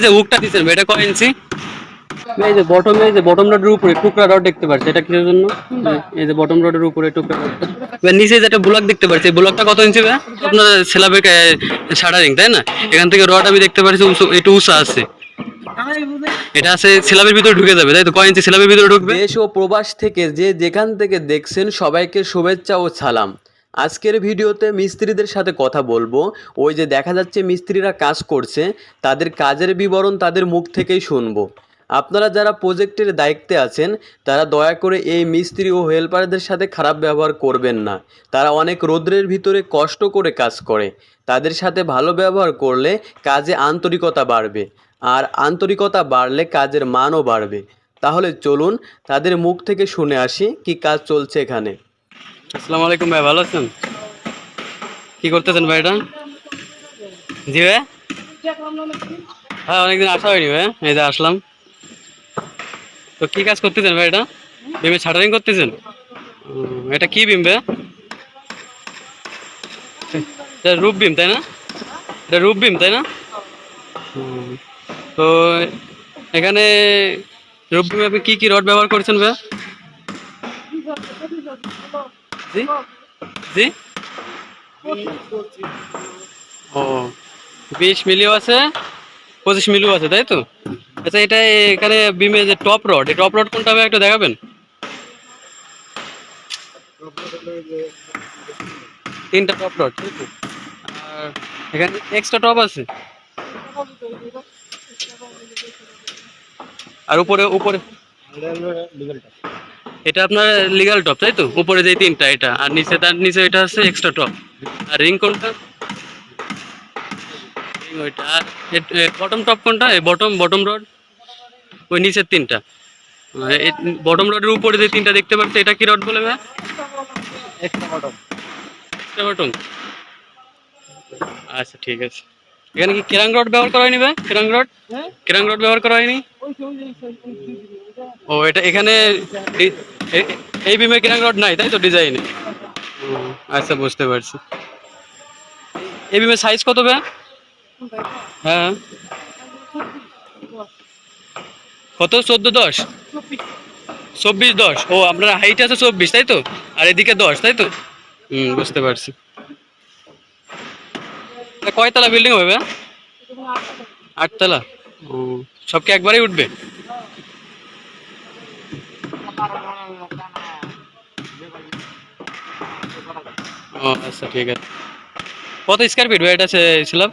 যে দিচ্ছেন এটা কয় ইঞ্চি? এই যে বটমে এই যে বটম রডের উপরে টুকরা রড দেখতে পাচ্ছি এটা কিসের জন্য? এই যে বটম রডের উপরে টুকরা রড নিচে যে একটা ব্লক দেখতে পাচ্ছি এই ব্লকটা কত ইঞ্চি? আপনার তাই না? এখান থেকে রড আমি দেখতে পাচ্ছি উঁচু- একটু উঁচা আছে। এটা আছে ভিতরে ঢুকে যাবে তাই তো? কয় ইঞ্চি স্ল্যাবের ভিতরে ঢুকবে? দেশ ও প্রবাস থেকে যে যেখান থেকে দেখছেন সবাইকে শুভেচ্ছা ও সালাম। আজকের ভিডিওতে মিস্ত্রিদের সাথে কথা বলব। ওই যে দেখা যাচ্ছে মিস্ত্রিরা কাজ করছে, তাদের কাজের বিবরণ তাদের মুখ থেকেই শুনব। আপনারা যারা প্রজেক্টের দায়িত্বে আছেন, তারা দয়া করে এই মিস্ত্রি ও হেল্পারদের সাথে খারাপ ব্যবহার করবেন না। তারা অনেক রৌদ্রের ভিতরে কষ্ট করে কাজ করে। তাদের সাথে ভালো ব্যবহার করলে কাজে আন্তরিকতা বাড়বে। আর আন্তরিকতা বাড়লে কাজের মানও বাড়বে। তাহলে চলুন, তাদের মুখ থেকে শুনে আসি কি কাজ চলছে এখানে। আসসালামু আলাইকুম ভাই, ভালো আছেন? কি করতেছেন ভাই এটা? জি ভাই? হ্যাঁ অনেকদিন আসা হয়নি ভাই, এই যে আসলাম। তো কি কাজ করতেছেন ভাই এটা? বিমে ছাটারিং করতেছেন? এটা কি বিম ভাই? এটা রূপ বিম, তাই না? এটা রূপ বিম, তাই না? তো এখানে রূপ বিমে আপনি কি কি রড ব্যবহার করছেন ভাই? জি? জি? ও, বিশ মিলিও আছে, পঁচিশ মিলিও আছে, তাই তো? আচ্ছা এটা এখানে বিমে যে টপ রড, এই টপ রড কোনটা হবে একটু দেখাবেন? তিনটা টপ রড আর এখানে এক্সট্রা টপ আছে? আর উপরে উপরে? এটা আপনার লিগাল টপ তাই তো? উপরে যে তিনটা এটা। আর নিচে তার নিচে এটা আছে এক্সট্রা টপ আর রিং কোনটা? রিং ওইটা। আর বটম টপ কোনটা? এই বটম বটম রড ওই নিচের তিনটা। বটম রডের উপরে যে তিনটা দেখতে পাচ্ছি এটা কি রড বলে ভাই? এক্সট্রা বটম আচ্ছা ঠিক আছে। এখানে কি কেরাং রড ব্যবহার করা হয়নি ভাই? কেরাং রড কেরাং রড ব্যবহার করা হয়নি? ও এটা এখানে এই- বিমে কেরাং রড নাই তাই তো ডিজাইনে আচ্ছা বুঝতে পারছি। এই বিমের সাইজ কত বে হ্যাঁ। কত? চোদ্দ দশ? চব্বিশ দশ। ও আপনার হাইট আছে চব্বিশ তাই তো? আর এদিকে দশ তাই তো? হুম বুঝতে পারছি। কয়তলা বিল্ডিং হবে? আটতলা। ও সব কি একবারেই উঠবে? ও আচ্ছা ঠিক আছে। কত স্কোয়ার ফিট এটা ছিলাম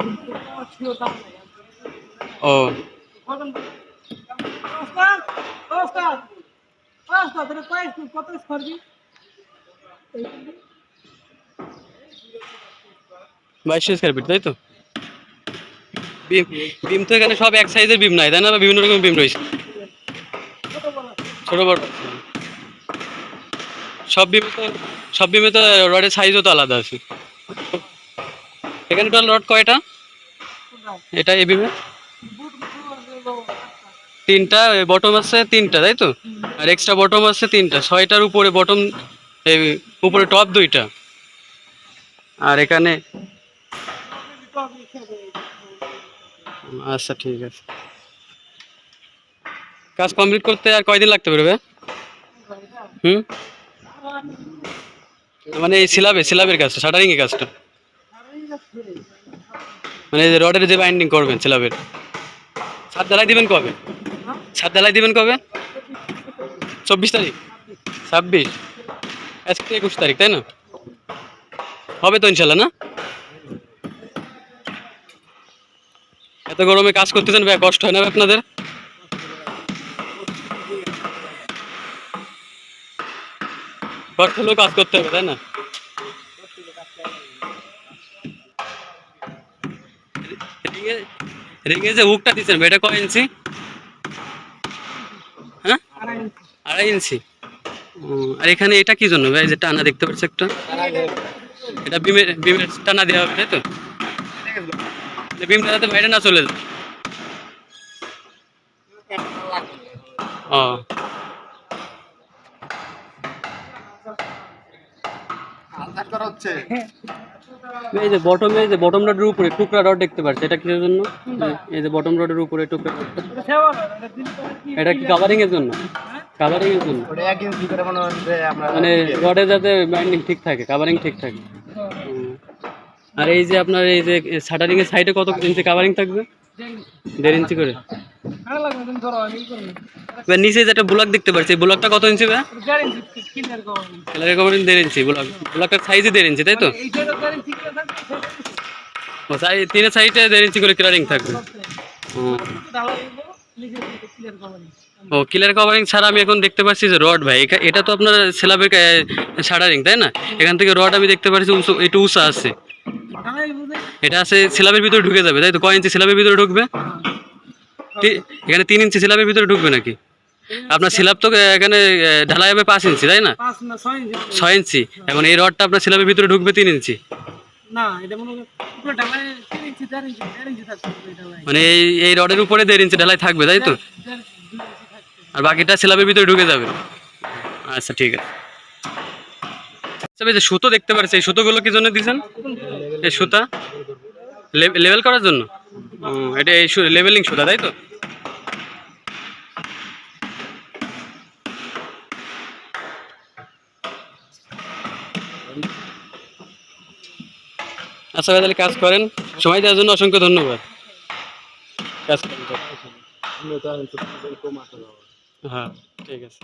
ও। বাইশশো স্কোয়ার ফিট তাই তো? বিম তো এখানে সব এক সাইজের বিম নাই, তাই না? বিভিন্ন রকমের বিম রয়েছে। ছোট বড়। সব বিমে তো সব বিমে তো রডের সাইজও তো আলাদা আছে। এখানে টোটাল রড কয়টা? এটা এই বিমে তিনটা বটম আছে তিনটা, তাই তো? আর এক্সট্রা বটম আছে তিনটা। ছয়টার উপরে বটম উপরে টপ দুইটা। আর এখানে আচ্ছা ঠিক আছে। কাজ কমপ্লিট করতে আর কয়দিন লাগতে পারবে? হুম? মানে এই সিলাবে সিলাবের কাজটা শাটারিং এর কাজটা। মানে এই যে রডের যে বাইন্ডিং করবেন সিলাবের ছাদ ঢালাই দিবেন কবে? ছাদ ঢালাই দিবেন কবে? চব্বিশ তারিখ। ছাব্বিশ। আজকে একুশ তারিখ, তাই না? হবে তো ইনশাল্লাহ, না? এত গরমে কাজ করতেছেন ভাই, কষ্ট হয় না আপনাদের? কষ্ট হলেও কাজ করতে হবে, তাই না? রিঙে যে হুকটা দিচ্ছেন, এটা কয় ইঞ্চি? হ্যাঁ? আড়াই ইঞ্চি। আর এখানে এটা কি জন্য? ভাই যে টানা দেখতে পাচ্ছি একটা। এটা বিমের বিমের টানা দেওয়া হবে, তাই তো? বিমটা যাতে বাইরে না চলে যায়। ও। করা হচ্ছে? এই যে বটমে এই যে বটম রডের উপরে টুকরা রড দেখতে পাচ্ছি এটা কিসের জন্য? এই যে বটম রডের উপরে টুকরা এটা কি? কাভারিং এর জন্য? কাভারিং এর জন্য। ওটা এক ইঞ্চি করে মনে হচ্ছে আমরা মানে রডে যাতে বাইন্ডিং ঠিক থাকে কাভারিং ঠিক থাকে। আর এই যে আপনার এই যে শাটারিং এর সাইডে কত ইঞ্চি কাভারিং থাকবে? দেড় ইঞ্চি করে? এবার নিচে যে একটা ব্লক দেখতে পাচ্ছি ব্লকটা কত ইঞ্চি ভাই? কালারের কাভারিং দেড় ইঞ্চি ব্লক ব্লকটার সাইজই দেড় ইঞ্চি তাই তো? ও সাই তিনের সাইডে দেড় ইঞ্চি করে কালারিং থাকবে। ও। কিলার কভারিং ছাড়া আমি এখন দেখতে পাচ্ছি যে রড ভাই এটা তো আপনার স্ল্যাবের শাটারিং তাই না? এখান থেকে রড আমি দেখতে পাচ্ছি একটু উঁচা আছে। এটা আছে স্ল্যাবের ভিতরে ঢুকে যাবে তাই তো? কয় ইঞ্চি স্ল্যাবের ভিতরে ঢুকবে? এখানে তিন ইঞ্চি স্ল্যাবের ভিতরে ঢুকবে নাকি? আপনার স্ল্যাব তো এখানে ঢালাই হবে পাঁচ ইঞ্চি তাই না? ছয় ইঞ্চি। এখন এই রডটা আপনার স্ল্যাবের ভিতরে ঢুকবে তিন ইঞ্চি? মানে এই এই রডের উপরে দেড় ইঞ্চি ঢালাই থাকবে তাই তো? আর বাকিটা স্ল্যাবের ভিতরে ঢুকে যাবে। আচ্ছা ঠিক আছে। যে সুতো দেখতে পাচ্ছি এই সুতোগুলো কি জন্য দিয়েছেন? এই সুতা? লেভেল করার জন্য? এটা এই লেভেলিং সুতা, তাই তো? আচ্ছা ভাই, তাহলে কাজ করেন। সময় দেওয়ার জন্য অসংখ্য ধন্যবাদ। কাজ করেন। হ্যাঁ ঠিক আছে।